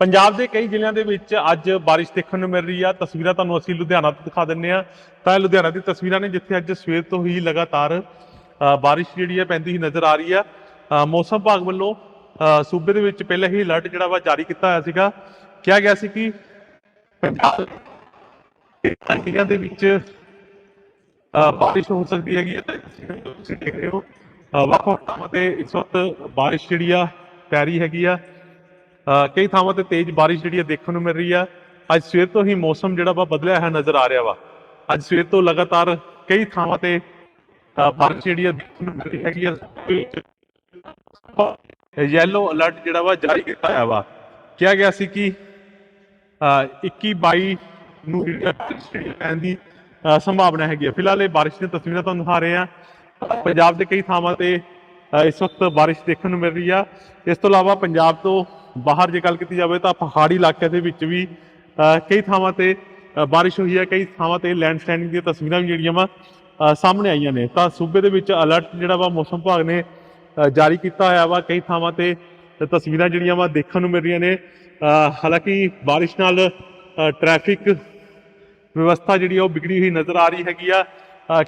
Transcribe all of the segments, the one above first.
ਪੰਜਾਬ ਦੇ ਕਈ ਜ਼ਿਲ੍ਹਿਆਂ ਦੇ ਵਿੱਚ ਅੱਜ ਬਾਰਿਸ਼ ਦੇਖਣ ਨੂੰ ਮਿਲ ਰਹੀ ਆ। ਤਸਵੀਰਾਂ ਤੁਹਾਨੂੰ ਅਸੀਂ ਲੁਧਿਆਣਾ ਤੋਂ ਦਿਖਾ ਦਿੰਨੇ ਆ ਤਾਂ ਲੁਧਿਆਣਾ ਦੀ ਤਸਵੀਰਾਂ ਨੇ ਜਿੱਥੇ ਅੱਜ ਸਵੇਰ ਤੋਂ ਹੀ ਲਗਾਤਾਰ ਅ, ਬਾਰਿਸ਼ ਜਿਹੜੀ ਆ ਪੈਂਦੀ ਹੀ ਨਜ਼ਰ ਆ ਰਹੀ ਆ। ਮੌਸਮ ਵਿਭਾਗ ਵੱਲੋਂ ਸੂਬੇ ਦੇ ਵਿੱਚ ਪਹਿਲਾਂ ਹੀ ਅਲਰਟ ਜਿਹੜਾ ਵਾ ਜਾਰੀ ਕੀਤਾ ਹੋਇਆ ਸੀਗਾ। ਕਿਹਾ ਗਿਆ ਸੀ ਕਿ ਪੰਜਾਬ ਜ਼ਿਲ੍ਹਿਆਂ ਦੇ ਵਿੱਚ ਅ, ਬਾਰਿਸ਼ ਹੋ ਸਕਦੀ ਹੈਗੀ ਹੈ ਤੁਸੀਂ ਦੇਖ ਰਹੇ ਹੋ ਵੱਖ ਵੱਖ ਥਾਵਾਂ ਤੇ ਇਸ ਵਕਤ ਬਾਰਿਸ਼ ਜਿਹੜੀ ਆ ਪੈ ਰਹੀ ਹੈਗੀ ਆ। ਕਈ ਥਾਵਾਂ ਤੇ ਤੇਜ਼ ਬਾਰਿਸ਼ ਜਿਹੜੀ ਆ ਦੇਖਣ ਨੂੰ ਮਿਲ ਰਹੀ ਆ ਅੱਜ ਸਵੇਰ ਤੋਂ ਹੀ ਮੌਸਮ ਜਿਹੜਾ ਵਾ ਬਦਲਿਆ ਹੋਇਆ ਨਜ਼ਰ ਆ ਰਿਹਾ ਵਾ। ਅੱਜ ਸਵੇਰ ਤੋਂ ਲਗਾਤਾਰ ਕਈ ਥਾਵਾਂ ਤੇ ਬਾਰਿਸ਼ ਜਿਹੜੀ ਆ ਦੇਖਣ ਨੂੰ ਮਿਲ ਰਹੀ ਹੈਗੀ ਆ ਯੈਲੋ ਅਲਰਟ ਜਿਹੜਾ ਵਾ ਜਾਰੀ ਕੀਤਾ ਹੋਇਆ ਵਾ। ਕਿਹਾ ਗਿਆ ਸੀ ਕਿ ਅ, 21 22 ਨੂੰ ਜਿਹੜੀ ਪੈਣ ਦੀ ਅ, ਸੰਭਾਵਨਾ ਹੈਗੀ ਹੈ। ਫਿਲਹਾਲ ਇਹ ਬਾਰਿਸ਼ ਦੀਆਂ ਤਸਵੀਰਾਂ ਤੁਹਾਨੂੰ ਦਿਖਾ ਰਹੇ ਆ ਪੰਜਾਬ ਦੇ ਕਈ ਥਾਵਾਂ ਤੇ ਇਸ ਵਕਤ ਬਾਰਿਸ਼ ਦੇਖਣ ਨੂੰ ਮਿਲ ਰਹੀ ਆ। ਇਸ ਤੋਂ ਇਲਾਵਾ ਪੰਜਾਬ ਤੋਂ ਬਾਹਰ ਜੇ ਗੱਲ ਕੀਤੀ ਜਾਵੇ ਤਾਂ ਪਹਾੜੀ ਇਲਾਕਿਆਂ ਦੇ ਵਿੱਚ ਵੀ ਕਈ ਥਾਵਾਂ ਤੇ ਬਾਰਿਸ਼ ਹੋਈ ਹੈ, ਕਈ ਥਾਵਾਂ ਤੇ ਲੈਂਡਸਲਾਈਡਿੰਗ ਦੀਆਂ ਤਸਵੀਰਾਂ ਵੀ ਜਿਹੜੀਆਂ ਵਾ ਸਾਹਮਣੇ ਆਈਆਂ ਨੇ। ਤਾਂ ਸੂਬੇ ਦੇ ਵਿੱਚ ਅਲਰਟ ਜਿਹੜਾ ਵਾ ਮੌਸਮ ਵਿਭਾਗ ਨੇ ਜਾਰੀ ਕੀਤਾ ਹੋਇਆ ਵਾ। ਕਈ ਥਾਵਾਂ ਤੇ ਤਸਵੀਰਾਂ ਜਿਹੜੀਆਂ ਵਾ ਦੇਖਣ ਨੂੰ ਮਿਲ ਰਹੀਆਂ ਨੇ। ਹਾਲਾਂਕਿ ਬਾਰਿਸ਼ ਨਾਲ ਟ੍ਰੈਫਿਕ ਵਿਵਸਥਾ ਜਿਹੜੀ ਆ ਉਹ ਵਿਗੜੀ ਹੋਈ ਨਜ਼ਰ ਆ ਰਹੀ ਹੈਗੀ ਆ।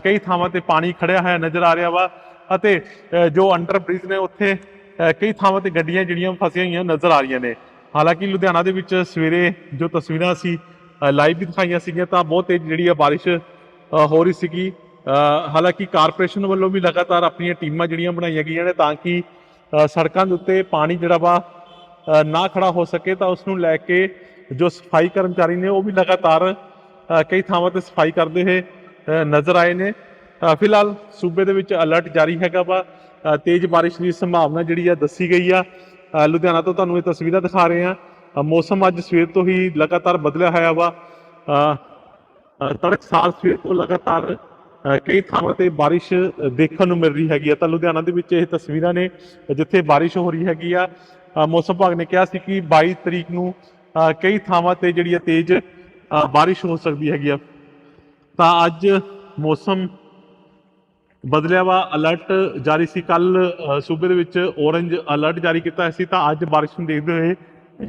ਕਈ ਥਾਵਾਂ ਤੇ ਪਾਣੀ ਖੜਿਆ ਹੋਇਆ ਨਜ਼ਰ ਆ ਰਿਹਾ ਵਾ ਅਤੇ ਜੋ ਅੰਡਰ ਬ੍ਰਿਜ ਨੇ ਉੱਥੇ ਕਈ ਥਾਵਾਂ ਤੇ ਗੱਡੀਆਂ ਜਿਹੜੀਆਂ ਫਸੀਆਂ ਹੋਈਆਂ ਨਜ਼ਰ ਆ ਰਹੀਆਂ ਨੇ। ਹਾਲਾਂਕਿ ਲੁਧਿਆਣਾ ਦੇ ਵਿੱਚ ਸਵੇਰੇ ਜੋ ਤਸਵੀਰਾਂ ਸੀ ਲਾਈਵ ਵੀ ਦਿਖਾਈਆਂ ਸੀਗੀਆਂ ਤਾਂ ਬਹੁਤ ਤੇਜ਼ ਜਿਹੜੀ ਆ ਬਾਰਿਸ਼ ਹੋ ਰਹੀ ਸੀਗੀ। ਹਾਲਾਂਕਿ ਕਾਰਪੋਰੇਸ਼ਨ ਵੱਲੋਂ ਵੀ ਲਗਾਤਾਰ ਆਪਣੀਆਂ ਟੀਮਾਂ ਜਿਹੜੀਆਂ ਬਣਾਈਆਂ ਗਈਆਂ ਨੇ ਤਾਂ ਕਿ ਸੜਕਾਂ ਦੇ ਉੱਤੇ ਪਾਣੀ ਜਿਹੜਾ ਵਾ ਨਾ ਖੜਾ ਹੋ ਸਕੇ ਤਾਂ ਉਸ ਨੂੰ ਲੈ ਕੇ ਜੋ ਸਫ਼ਾਈ ਕਰਮਚਾਰੀ ਨੇ ਉਹ ਵੀ ਲਗਾਤਾਰ ਕਈ ਥਾਵਾਂ ਤੇ ਸਫ਼ਾਈ ਕਰਦੇ ਹੋਏ ਨਜ਼ਰ ਆਏ ਨੇ। ਫਿਲਹਾਲ ਸੂਬੇ ਦੇ ਵਿੱਚ ਅਲਰਟ ਜਾਰੀ ਹੈਗਾ ਵਾ। ਤੇਜ਼ ਬਾਰਿਸ਼ ਦੀ ਸੰਭਾਵਨਾ ਜਿਹੜੀ ਆ ਦੱਸੀ ਗਈ ਆ। ਲੁਧਿਆਣਾ ਤੋਂ ਤੁਹਾਨੂੰ ਇਹ ਤਸਵੀਰਾਂ ਦਿਖਾ ਰਹੇ ਆ। ਮੌਸਮ ਅੱਜ ਸਵੇਰ ਤੋਂ ਹੀ ਲਗਾਤਾਰ ਬਦਲਿਆ ਹੋਇਆ ਵਾ। ਅ, ਅ, ਤੜਕਸਾਰ ਸਵੇਰ ਤੋਂ ਲਗਾਤਾਰ ਕਈ ਥਾਵਾਂ ਤੇ ਬਾਰਿਸ਼ ਦੇਖਣ ਨੂੰ ਮਿਲ ਰਹੀ ਹੈਗੀ ਆ। ਤਾਂ ਲੁਧਿਆਣਾ ਦੇ ਵਿੱਚ ਇਹ ਤਸਵੀਰਾਂ ਨੇ ਜਿੱਥੇ ਬਾਰਿਸ਼ ਹੋ ਰਹੀ ਹੈਗੀ ਆ। ਮੌਸਮ ਵਿਭਾਗ ਨੇ ਕਿਹਾ ਸੀ ਕਿ 22 ਤਰੀਕ ਨੂੰ ਕਈ ਥਾਵਾਂ ਤੇ ਜਿਹੜੀ ਆ ਤੇਜ਼ ਅ, ਬਾਰਿਸ਼ ਹੋ ਸਕਦੀ ਹੈਗੀ ਆ। ਤਾਂ ਅੱਜ ਮੌਸਮ ਬਦਲਿਆ ਵਾ ਅਲਰਟ ਜਾਰੀ ਸੀ ਕੱਲ ਸੂਬੇ ਦੇ ਵਿੱਚ ਔਰੰਜ ਅਲਰਟ ਜਾਰੀ ਕੀਤਾ ਹੋਇਆ ਸੀ ਤਾਂ ਅੱਜ ਬਾਰਿਸ਼ ਨੂੰ ਦੇਖਦੇ ਹੋਏ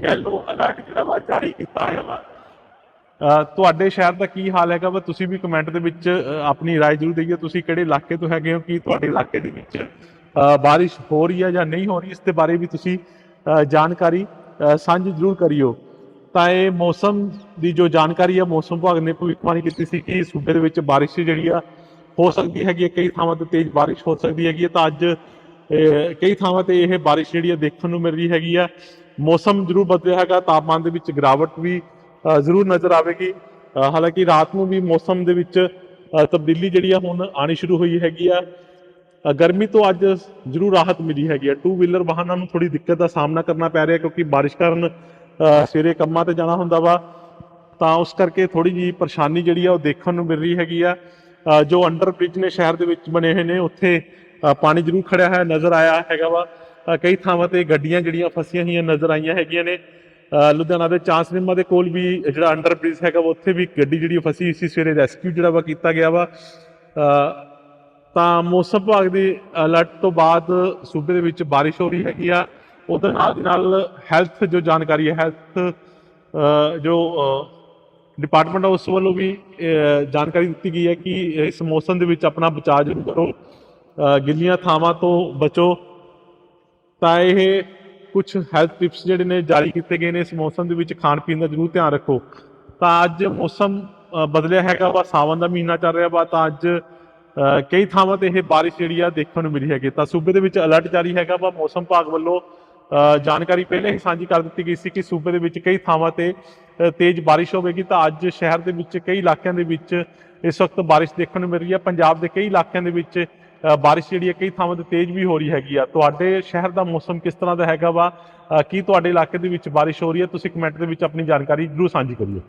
ਯੈਲੋ ਅਲਰਟ ਜਿਹੜਾ ਵਾ ਜਾਰੀ ਕੀਤਾ ਹੋਇਆ ਵਾ ਅ, ਤੁਹਾਡੇ ਸ਼ਹਿਰ ਦਾ ਕੀ ਹਾਲ ਹੈਗਾ ਵਾ ਤੁਸੀਂ ਵੀ ਕਮੈਂਟ ਦੇ ਵਿੱਚ ਅ, ਆਪਣੀ رائے ਜ਼ਰੂਰ ਦਈਓ ਤੁਸੀਂ ਕਿਹੜੇ ਇਲਾਕੇ ਤੋਂ ਹੈਗੇ ਹੋ ਕੀ ਤੁਹਾਡੇ ਇਲਾਕੇ ਦੇ ਵਿੱਚ ਅ, ਬਾਰਿਸ਼ ਹੋ ਰਹੀ ਹੈ ਜਾਂ ਨਹੀਂ ਹੋ ਰਹੀ ਇਸ ਦੇ ਬਾਰੇ ਵੀ ਤੁਸੀਂ ਅ, ਜਾਣਕਾਰੀ ਅ, ਸਾਂਝੀ ਜ਼ਰੂਰ ਕਰਿਓ ਤਾਂ ਇਹ ਮੌਸਮ ਦੀ ਜੋ ਜਾਣਕਾਰੀ ਹੈ ਮੌਸਮ ਵਿਭਾਗ ਨੇ ਭਵਿੱਖਬਾਣੀ ਕੀਤੀ ਸੀ ਕਿ ਸੂਬੇ ਦੇ ਵਿੱਚ ਬਾਰਿਸ਼ ਜਿਹੜੀ ਆ ਹੋ ਸਕਦੀ ਹੈਗੀ ਹੈ, ਕਈ ਥਾਵਾਂ ਤੇ ਤੇਜ਼ ਬਾਰਿਸ਼ ਹੋ ਸਕਦੀ ਹੈਗੀ ਹੈ। ਤਾਂ ਅੱਜ ਕਈ ਥਾਵਾਂ ਤੇ ਇਹ ਬਾਰਿਸ਼ ਜਿਹੜੀ ਆ ਦੇਖਣ ਨੂੰ ਮਿਲ ਰਹੀ ਹੈਗੀ ਆ ਮੌਸਮ ਜ਼ਰੂਰ ਬਦਲਿਆ ਹੈਗਾ, ਤਾਪਮਾਨ ਦੇ ਵਿੱਚ ਗਿਰਾਵਟ ਵੀ ਜ਼ਰੂਰ ਨਜ਼ਰ ਆਵੇਗੀ। ਹਾਲਾਂਕਿ ਰਾਤ ਨੂੰ ਵੀ ਮੌਸਮ ਦੇ ਵਿੱਚ ਤਬਦੀਲੀ ਜਿਹੜੀ ਆ ਹੁਣ ਆਣੀ ਸ਼ੁਰੂ ਹੋਈ ਹੈਗੀ ਆ। ਗਰਮੀ ਤੋਂ ਅੱਜ ਜ਼ਰੂਰ ਰਾਹਤ ਮਿਲੀ ਹੈਗੀ ਹੈ ਟੂ ਵੀਲਰ ਵਾਹਨਾਂ ਨੂੰ ਥੋੜੀ ਦਿੱਕਤ ਦਾ ਸਾਹਮਣਾ ਕਰਨਾ ਪੈ ਰਿਹਾ ਕਿਉਂਕਿ ਬਾਰਿਸ਼ ਕਾਰਨ ਸਵੇਰੇ ਕੰਮਾਂ ਤੇ ਜਾਣਾ ਹੁੰਦਾ ਵਾ। ਤਾਂ ਉਸ ਕਰਕੇ ਥੋੜੀ ਜੀ ਪਰੇਸ਼ਾਨੀ ਜਿਹੜੀ ਆ ਉਹ ਦੇਖਣ ਨੂੰ ਮਿਲ ਰਹੀ ਹੈਗੀ ਆ। ਜੋ ਅੰਡਰ ਬ੍ਰਿਜ ਨੇ ਸ਼ਹਿਰ ਦੇ ਵਿੱਚ ਬਣੇ ਹੋਏ ਨੇ, ਉੱਥੇ ਪਾਣੀ ਜ਼ਰੂਰ ਖੜਿਆ ਹੋਇਆ ਨਜ਼ਰ ਆਇਆ ਹੈਗਾ ਵਾ। ਕਈ ਥਾਵਾਂ ਤੇ ਗੱਡੀਆਂ ਜਿਹੜੀਆਂ ਫਸੀਆਂ ਹੋਈਆਂ ਨਜ਼ਰ ਆਈਆਂ ਹੈਗੀਆਂ ਨੇ। ਲੁਧਿਆਣਾ ਦੇ ਚਾਂਸ ਸਿਨੇਮਾ ਦੇ ਕੋਲ ਵੀ ਜਿਹੜਾ ਅੰਡਰ ਬ੍ਰਿਜ ਹੈਗਾ ਵਾ, ਉੱਥੇ ਵੀ ਗੱਡੀ ਜਿਹੜੀ ਫਸੀ ਹੋਈ ਸੀ, ਸਵੇਰੇ ਰੈਸਕਿਊ ਜਿਹੜਾ ਵਾ ਕੀਤਾ ਗਿਆ ਵਾ। ਤਾਂ ਮੌਸਮ ਵਿਭਾਗ ਦੀ ਅਲਰਟ ਤੋਂ ਬਾਅਦ ਸੂਬੇ ਦੇ ਵਿੱਚ ਬਾਰਿਸ਼ ਹੋ ਰਹੀ ਹੈਗੀ ਆ। ਉਹਦੇ ਨਾਲ ਦੀ ਨਾਲ ਹੈਲਥ ਜੋ ਜਾਣਕਾਰੀ ਹੈ ਹੈਲਥ ਜੋ ਡਿਪਾਰਟਮੈਂਟ ਉਸ ਵੱਲੋਂ ਵੀ ਜਾਣਕਾਰੀ ਦਿੱਤੀ ਗਈ ਹੈ ਕਿ ਇਸ ਮੌਸਮ ਦੇ ਵਿੱਚ ਆਪਣਾ ਬਚਾਅ ਜ਼ਰੂਰ ਕਰੋ। ਗਿੱਲੀਆਂ ਥਾਵਾਂ ਤੋਂ ਬਚੋ। ਤਾਂ ਇਹ ਕੁਝ ਹੈਲਥ ਟਿਪਸ ਜਿਹੜੇ ਨੇ ਜਾਰੀ ਕੀਤੇ ਗਏ ਨੇ ਇਸ ਮੌਸਮ ਦੇ ਵਿੱਚ ਖਾਣ ਪੀਣ ਦਾ ਜ਼ਰੂਰ ਧਿਆਨ ਰੱਖੋ। ਤਾਂ ਅੱਜ ਮੌਸਮ ਬਦਲਿਆ ਹੈਗਾ ਵਾ, ਸਾਵਣ ਦਾ ਮਹੀਨਾ ਚੱਲ ਰਿਹਾ ਵਾ, ਤਾਂ ਅੱਜ ਕਈ ਥਾਵਾਂ ਤੇ ਇਹ ਬਾਰਿਸ਼ ਜਿਹੜੀ ਆ ਦੇਖਣ ਨੂੰ ਮਿਲੀ ਹੈਗੀ। ਤਾਂ ਸੂਬੇ ਦੇ ਵਿੱਚ ਅਲਰਟ ਜਾਰੀ ਹੈਗਾ ਵਾ, ਮੌਸਮ ਵਿਭਾਗ ਵੱਲੋਂ ਜਾਣਕਾਰੀ ਪਹਿਲੇ ਹੀ ਸਾਂਝੀ ਕਰ ਦਿੱਤੀ ਗਈ ਸੀ ਕਿ ਸੂਬੇ ਦੇ ਵਿੱਚ ਕਈ ਥਾਵਾਂ ਤੇ ਤੇਜ਼ ਬਾਰਿਸ਼ ਹੋਵੇਗੀ ਤਾਂ ਅੱਜ ਸ਼ਹਿਰ ਦੇ ਵਿੱਚ ਕਈ ਇਲਾਕਿਆਂ ਦੇ ਵਿੱਚ ਇਸ ਵਕਤ ਬਾਰਿਸ਼ ਦੇਖਣ ਨੂੰ ਮਿਲ ਰਹੀ ਹੈ। ਪੰਜਾਬ ਦੇ ਕਈ ਇਲਾਕਿਆਂ ਦੇ ਵਿੱਚ ਅ, ਬਾਰਿਸ਼ ਜਿਹੜੀ ਹੈ ਕਈ ਥਾਵਾਂ ਤੇ ਤੇਜ਼ ਵੀ ਹੋ ਰਹੀ ਹੈਗੀ ਆ। ਤੁਹਾਡੇ ਸ਼ਹਿਰ ਦਾ ਮੌਸਮ ਕਿਸ ਤਰ੍ਹਾਂ ਦਾ ਹੈਗਾ ਵਾ? ਕੀ ਤੁਹਾਡੇ ਇਲਾਕੇ ਦੇ ਵਿੱਚ ਬਾਰਿਸ਼ ਹੋ ਰਹੀ ਹੈ? ਤੁਸੀਂ ਕਮੈਂਟ ਦੇ ਵਿੱਚ ਆਪਣੀ ਜਾਣਕਾਰੀ ਜਰੂਰ ਸਾਂਝੀ ਕਰਿਓ।